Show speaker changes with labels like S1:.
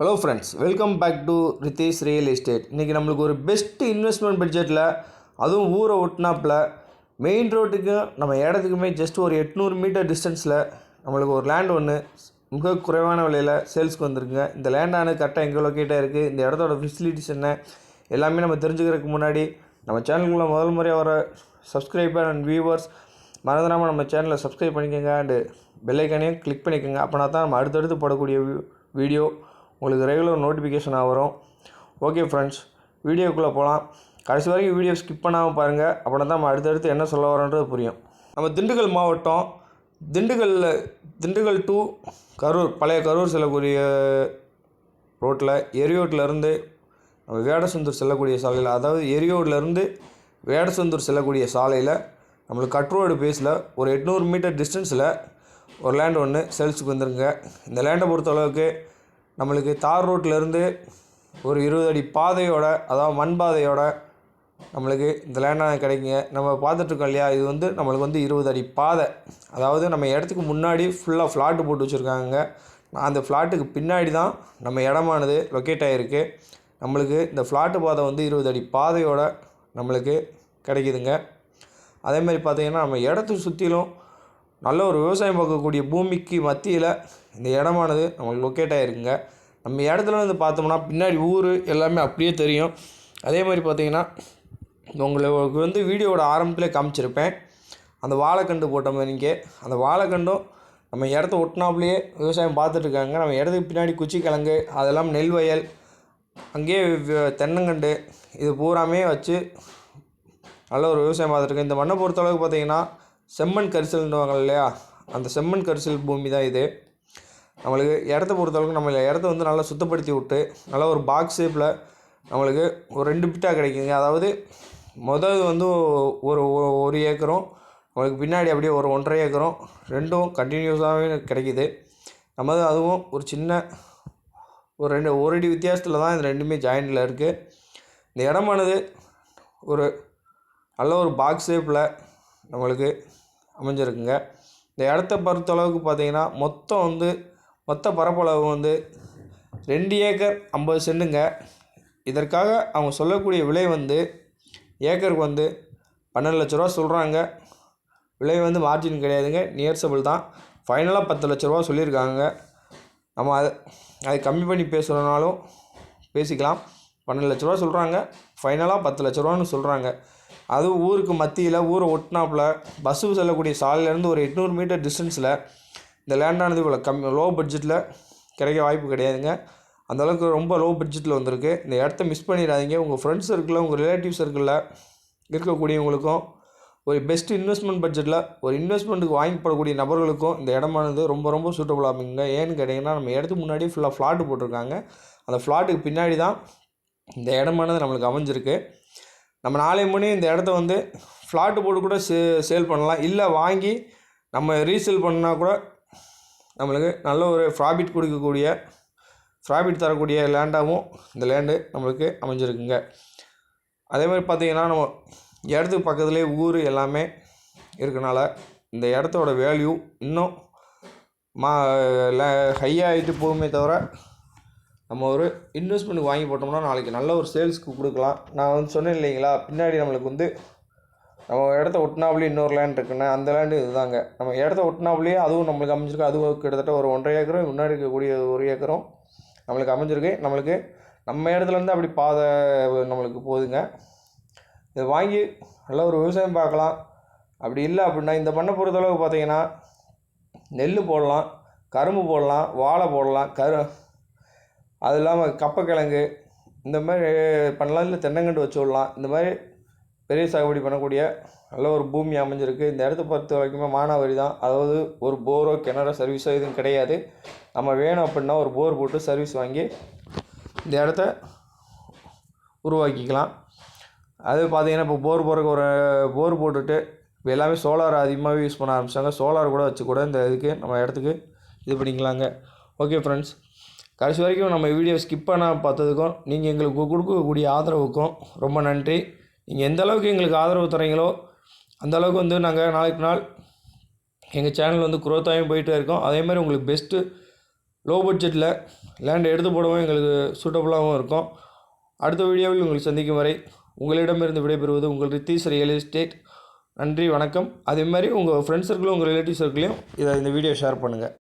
S1: Hello friends welcome back to Ritesh real estate இன்றைக்கி நம்மளுக்கு ஒரு பெஸ்ட் இன்வெஸ்ட்மெண்ட் பட்ஜெட்டில் அதுவும் ஊரை ஒட்டினாப்பில் மெயின் ரோட்டுக்கும் நம்ம இடத்துக்குமே ஜஸ்ட் ஒரு எட்நூறு மீட்டர் டிஸ்டன்ஸில் நம்மளுக்கு ஒரு லேண்ட் ஒன்று மிக குறைவான விலையில் சேல்ஸ்க்கு வந்திருக்குங்க. இந்த லேண்டானது கரெக்டாக எங்கே லொக்கேட்டாக இருக்குது இந்த இடத்தோட ஃபெசிலிட்டிஸ் என்ன எல்லாமே நம்ம தெரிஞ்சுக்கிறதுக்கு முன்னாடி நம்ம சேனலுக்குள்ளே முதல் முறையாக வர சப்ஸ்கிரைபர் அண்ட் வியூவர்ஸ் மறந்துடாமல் நம்ம சேனலை சப்ஸ்கிரைப் பண்ணிக்கோங்க அண்டு பெல்லைக்கானையும் கிளிக் பண்ணிக்கோங்க. அப்போனா தான் நம்ம அடுத்தடுத்து போடக்கூடிய வீடியோ உங்களுக்கு ரெகுலர் நோட்டிஃபிகேஷனாக வரும். ஓகே ஃப்ரெண்ட்ஸ் வீடியோக்குள்ளே போகலாம் கடைசி வரைக்கும் வீடியோ ஸ்கிப் பண்ணாமல் பாருங்கள் அப்படின்னா தான் நம்ம அடுத்தடுத்து என்ன சொல்ல வரோன்றது புரியும். நம்ம திண்டுக்கல் மாவட்டம் திண்டுக்கல்லில் திண்டுக்கல் டு கரூர் பழைய கரூர் செல்லக்கூடிய ரோட்டில் எரியோட்டிலேருந்து நம்ம வேடசந்தூர் செல்லக்கூடிய சாலையில் அதாவது எரியோட்லேருந்து வேடசந்தூர் செல்லக்கூடிய சாலையில் நம்மளுக்கு கட்ரோடு பேஸில் ஒரு எட்நூறு மீட்டர் டிஸ்டன்ஸில் ஒரு லேண்ட் ஒன்று சேல்ஸுக்கு வந்துருங்க. இந்த லேண்டை பொறுத்தளவுக்கு நம்மளுக்கு தார் ரோட்லேருந்து ஒரு இருபது அடி பாதையோட அதாவது மண் பாதையோட நம்மளுக்கு இந்த லேண்டாக கிடைக்குங்க. நம்ம பார்த்துட்ருக்கோம் இல்லையா? இது வந்து நம்மளுக்கு வந்து இருபது அடி பாதை. அதாவது நம்ம இடத்துக்கு முன்னாடி ஃபுல்லாக ஃப்ளாட்டு போட்டு வச்சுருக்காங்க. அந்த ஃப்ளாட்டுக்கு பின்னாடி தான் நம்ம இடமானது லொக்கேட் ஆகிருக்கு நம்மளுக்கு இந்த ஃப்ளாட்டு பாதை வந்து இருபது அடி பாதையோட நம்மளுக்கு கிடைக்குதுங்க. அதே மாதிரி நம்ம இடத்த சுற்றிலும் நல்ல ஒரு விவசாயம் பார்க்கக்கூடிய பூமிக்கு மத்தியில் இந்த இடமானது நம்மளுக்கு லொக்கேட் ஆகிருக்குங்க நம்ம இடத்துல வந்து பார்த்தோம்னா பின்னாடி ஊர் எல்லாமே அப்படியே தெரியும். அதே மாதிரி பார்த்தீங்கன்னா உங்களுக்கு வந்து வீடியோவோட ஆரம்பத்தில் காமிச்சிருப்பேன். அந்த வாழைக்கண்டு போட்ட மாதிரிங்க அந்த வாழைக்கண்டும் நம்ம இடத்த ஒட்டினாப்புலேயே விவசாயம் பார்த்துட்ருக்காங்க நம்ம இடத்துக்கு பின்னாடி குச்சி கிழங்கு அதெல்லாம் நெல் வயல் அங்கேயே தென்னங்கண்டு இது பூராமே வச்சு நல்ல ஒரு விவசாயம் பார்த்துட்ருக்கேன் இந்த மண்ணை பொறுத்தளவுக்கு பார்த்தீங்கன்னா செம்மண் கரிசல்னுவாங்க இல்லையா? அந்த செம்மண் கரிசல் பூமி தான் இது. நம்மளுக்கு இடத்த பொறுத்தளவுக்கு நம்ம இடத்த வந்து நல்லா சுத்தப்படுத்தி விட்டு நல்லா ஒரு பாக்ஸ் ஷேப்பில் நம்மளுக்கு ஒரு ரெண்டு பிட்டாக கிடைக்குங்க. அதாவது முதல் வந்து ஒரு ஒரு- ஏக்கரும் நம்மளுக்கு பின்னாடி அப்படியே ஒரு ஒன்றரை ஏக்கரும் ரெண்டும் கண்டினியூஸாகவே கிடைக்கிது. நம்ம அதுவும் ஒரு சின்ன ஒரு ரெண்டு ஒரு அடி வித்தியாசத்தில் தான் இது ரெண்டுமே ஜாயிண்டில் இருக்குது இந்த இடமானது ஒரு நல்ல ஒரு பாக்ஸ் ஷேப்பில் நம்மளுக்கு அமைஞ்சிருக்குங்க. இந்த இடத்த பொறுத்தளவுக்கு பார்த்தீங்கன்னா மொத்தம் வந்து மொத்த பரப்பளவு வந்து ரெண்டு ஏக்கர் ஐம்பது சென்ட்டுங்க. இதற்காக அவங்க சொல்லக்கூடிய விலை வந்து ஏக்கருக்கு வந்து பன்னெண்டு லட்ச ரூபா சொல்கிறாங்க விலை வந்து மார்ஜின் கிடையாதுங்க. நியர்சபிள் தான். ஃபைனலாக பத்து லட்ச ரூபா சொல்லியிருக்காங்க. நம்ம அதை அதை கம்மி பண்ணி பேசுகிறனாலும் பேசிக்கலாம். பன்னெண்டு லட்ச ரூபா சொல்கிறாங்க ஃபைனலாக பத்து லட்ச ரூபான்னு சொல்கிறாங்க அதுவும் ஊருக்கு மத்தியில் ஊரை ஒட்டினாப்புல பஸ்ஸு செல்லக்கூடிய சாலையிலேருந்து ஒரு எட்நூறு மீட்டர் டிஸ்டன்ஸில் இந்த லேண்டானது இவ்வளோ கம்மி லோ பட்ஜெட்டில் கிடைக்க வாய்ப்பு கிடையாதுங்க. அந்தளவுக்கு ரொம்ப லோ பட்ஜெட்டில் வந்திருக்கு. இந்த இடத்த மிஸ் பண்ணிடாதீங்க. உங்கள் ஃப்ரெண்ட்ஸ் சர்க்கிளில் உங்கள் ரிலேட்டிவ் சர்க்கிளில் இருக்கக்கூடியவங்களுக்கும் ஒரு பெஸ்ட் இன்வெஸ்ட்மெண்ட் பட்ஜெட்டில் ஒரு இன்வெஸ்ட்மெண்ட்டுக்கு வாங்கி போடக்கூடிய நபர்களுக்கும் இந்த இடமானது ரொம்ப ரொம்ப சூட்டபுளாக ஆகுங்க ஏன்னு கேட்டிங்கன்னா நம்ம இடத்துக்கு முன்னாடி ஃபுல்லாக ஃப்ளாட்டு போட்டிருக்காங்க. அந்த ஃப்ளாட்டுக்கு பின்னாடி தான் இந்த இடமானது நம்மளுக்கு அமைஞ்சிருக்கு. நம்ம நாளை மணி இந்த இடத்த வந்து ஃப்ளாட்டு போட்டு கூட சே சேல் பண்ணலாம். இல்லை வாங்கி நம்ம ரீசேல் பண்ணால் கூட நம்மளுக்கு நல்ல ஒரு ப்ராஃபிட் கொடுக்கக்கூடிய ப்ராஃபிட் தரக்கூடிய லேண்டாகவும் இந்த லேண்டு நம்மளுக்கு அமைஞ்சிருக்குங்க. அதே மாதிரி நம்ம இடத்துக்கு பக்கத்துலேயே ஊர் எல்லாமே இருக்கனால இந்த இடத்தோட வேல்யூ இன்னும் மா ஹையாகிட்டு போகுமே தவிர நம்ம ஒரு இன்வெஸ்ட்மெண்ட் வாங்கி போட்டோம்னா நாளைக்கு நல்ல ஒரு சேல்ஸ்க்கு கொடுக்கலாம். நான் வந்து சொன்னேன் இல்லைங்களா? பின்னாடி நம்மளுக்கு வந்து நம்ம இடத்த ஒட்டினாப்புலேயே இன்னொரு லேண்ட் இருக்குண்ணே அந்த லேண்டு இதுதாங்க. நம்ம இடத்த ஒட்டினாப்புலேயே அதுவும் நம்மளுக்கு அமைஞ்சிருக்கு. அதுவும் கிட்டத்தட்ட ஒரு ஒன்றரை ஏக்கரும் முன்னாடி இருக்கக்கூடிய ஒரு ஏக்கரும் நம்மளுக்கு அமைஞ்சிருக்கு. நம்மளுக்கு நம்ம இடத்துலேருந்து அப்படி பாதை நம்மளுக்கு போகுதுங்க. இதை வாங்கி நல்ல ஒரு விவசாயம் பார்க்கலாம். அப்படி இல்லை அப்படின்னா இந்த பண்ணை பொறுத்தளவு பார்த்தீங்கன்னா நெல் போடலாம் கரும்பு போடலாம் வாழை போடலாம் கரு அது இல்லாமல் கப்பக்கிழங்கு இந்த மாதிரி பண்ணலாம். இல்லை தென்னங்கண்டு வச்சு விடலாம். இந்த மாதிரி பெரிய சாகுபடி பண்ணக்கூடிய நல்ல ஒரு பூமி அமைஞ்சிருக்கு. இந்த இடத்த பொறுத்த வரைக்குமே மானாவாரி தான். அதாவது ஒரு போரோ கிணறோ சர்வீஸோ எதுவும் கிடையாது. நம்ம வேணும் அப்படின்னா ஒரு போர் போட்டு சர்வீஸ் வாங்கி இந்த இடத்த உருவாக்கிக்கலாம். அது பார்த்திங்கன்னா இப்போ போர் போகிறக்கு ஒரு போர் போட்டுட்டு இப்போ எல்லாமே சோலார் அதிகமாகவே யூஸ் பண்ண ஆரம்பிச்சாங்க. சோலார் கூட வச்சு கூட இந்த இதுக்கு நம்ம இடத்துக்கு இது பண்ணிக்கலாங்க. ஓகே ஃப்ரெண்ட்ஸ் கடைசி வரைக்கும் நம்ம வீடியோ ஸ்கிப் பண்ண பார்த்ததுக்கும் நீங்கள் எங்களுக்கு கொடுக்கக்கூடிய ஆதரவுக்கும் ரொம்ப நன்றி. நீங்கள் எந்த அளவுக்கு எங்களுக்கு ஆதரவு தரீங்களோ அந்த அளவுக்கு வந்து நாங்கள் நாளைக்கு நாள் எங்கள் சேனல் வந்து growth போயிட்டே இருக்கோம். அதே மாதிரி உங்களுக்கு பெஸ்ட்டு லோ பட்ஜெட்டில் லேண்ட் எடுத்து போடவும் எங்களுக்கு சூட்டபுளாகவும் இருக்கும். அடுத்த வீடியோவில் உங்களை சந்திக்கும் வரை உங்களிடமிருந்து விடைபெறுவது உங்கள் ரித்தீஸ் ரியல் எஸ்டேட் நன்றி வணக்கம். அதே மாதிரி உங்கள் ஃப்ரெண்ட்ஸ் சர்க்கிளும் உங்கள் ரிலேட்டிவ் சர்க்கிளையும் இதை இந்த வீடியோ ஷேர் பண்ணுங்கள்